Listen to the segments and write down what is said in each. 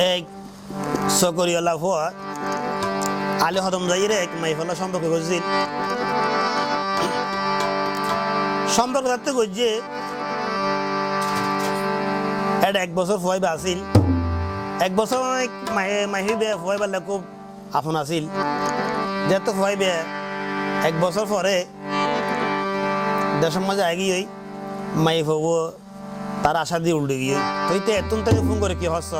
এক সকরিয়ালা হওয়া আলী হদম জাইরে এক মাইফলা সম্পর্ক করছিল সম্পর্ক থাকতে করছে এটা এক বছর ফুয়াইবা আছিল। এক বছর অনেক মাহি বে ফুয়াইবার খুব আপন আছিল। যেহেতু ফুয়াইবে এক বছর পরে দেশের মাঝে আগি হই মাই হব, তার আশা দিয়ে উল্টে গিয়ে। তো এতন থেকে ফোন করে কি হস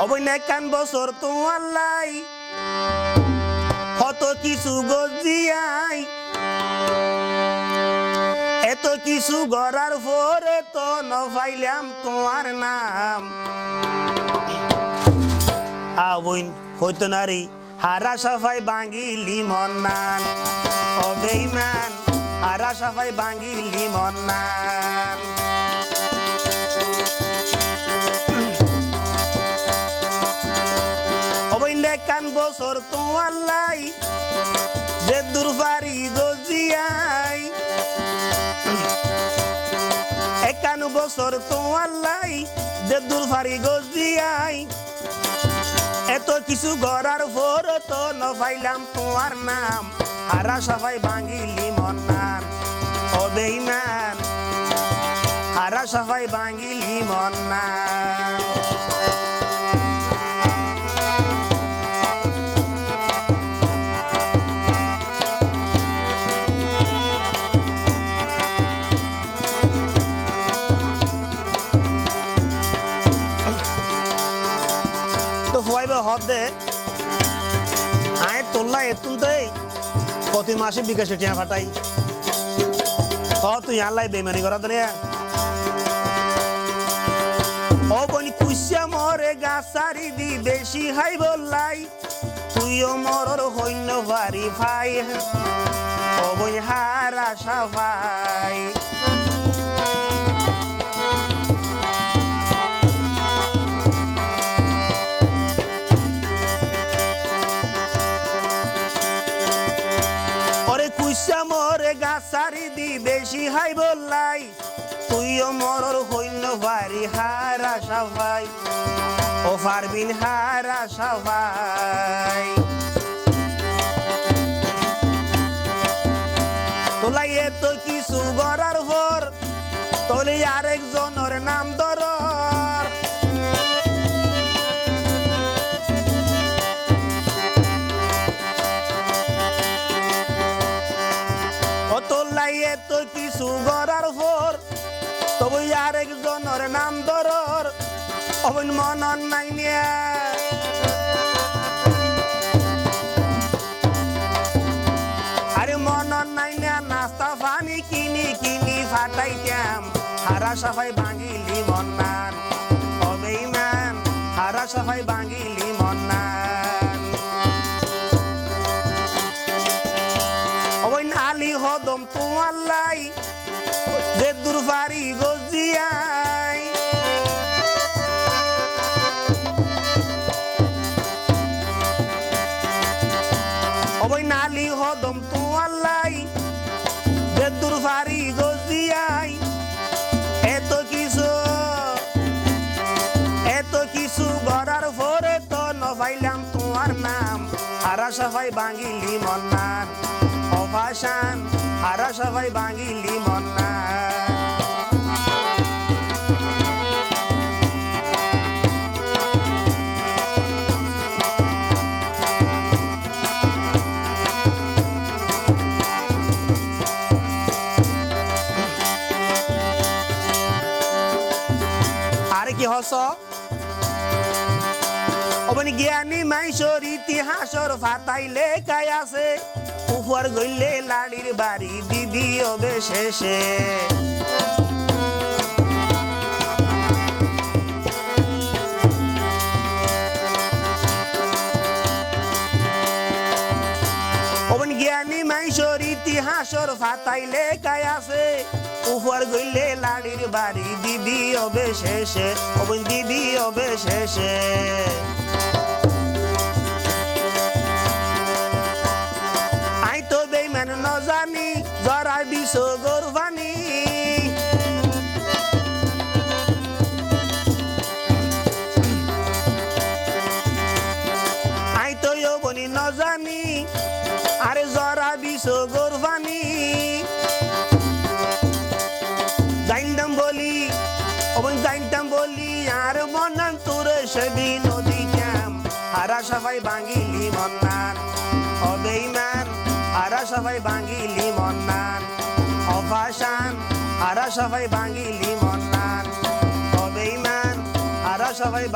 অবৈনা কান বছর তোমার লাই কত কিছু গজিয়াই। এত কিছু গড়ার পরে তো নফাইলাম তোমার নাম। আবইন হইতো নারী, হারা সাফাই বাঙ্গিলি মন্নান অবেইমান, হারা সাফাই বাঙ্গিলি মন্নান বছর তোমার লাই, যে দুর্বারি গজিয়াই একান্ন বছর তোমার লাই, যে দুর্বারি গজিয়াই এত কিছু গড়ার পর তো নফাইলাম তোমার নাম হারা সবাই বাঙ্গিলি মন্নান অবেইমান। হারা সবাই বাঙ্গিলি মন্নান তো ফুয়াইবে হদ দে। আয় তোল্লা এতুন দেই প্রতি মাসে বিকাশে টিয়া ফাটাই। তুই আল্লাহ বেমানি করা দে ও বনি মরে গাছারি দি বেশি হাই বললাই। তুইও মরর হইন্য ভারি ভাই। ও বই হারা সাফাই। গাছারি দি বেশি হাই বললাই। তুইও মরর হইল ভারি হারা সাফাই ও পারবিন হারা সাফাই তোলাই এত কিছু গড়ার পর তোলে আরেকজনের নাম ধরর এত কিছু গড়ার পর তবু আরেকজনের নাম ধরর অবন মনন নাই আরে মনন নাই নাস্তা পানি কিনি কিনি ফাটাইতাম। হারা সাফাই ভাঙিলি মন্নান অবেইমান হারা সাফাই ওই নালি হদম তোমার লাই যে দুর্বারি গজিয়াই। এত কিছু এত কিছু গড়ার পরে তো নভাইলাম তোমার নাম। হারা সবাই বাঙ্গিলি মন্নান অভাসান। হারা সবাই বাঙ্গিলি মন্নান হস অবনি জ্ঞানী মাইসর ইতিহাসর ফাতাইলে কাই আছে। উপর গইলে লাড়ির বাড়ি দিদি অবে শেষে। অবন জ্ঞানী মাইসর ইতিহাসর ফাতাইলে কাই আছে। উপর গইলে লাড়ির বাড়ি, দিদি হবে শেষে অবন দিদি হবে শেষে আই তো বেইমান, ন জানি জরাই বিষ গরবানি জাইন্তাম বলি, আর বন্যান তোর সেবি নদী ক্যাম হারা সবাই বাঙ্গিলি বন্যান অবেইমান হারা সবাই বাঙ্গিলি বন্যান অভাসান। হারা সবাই বাঙ্গিলি বন্যান অবেইমান সবাই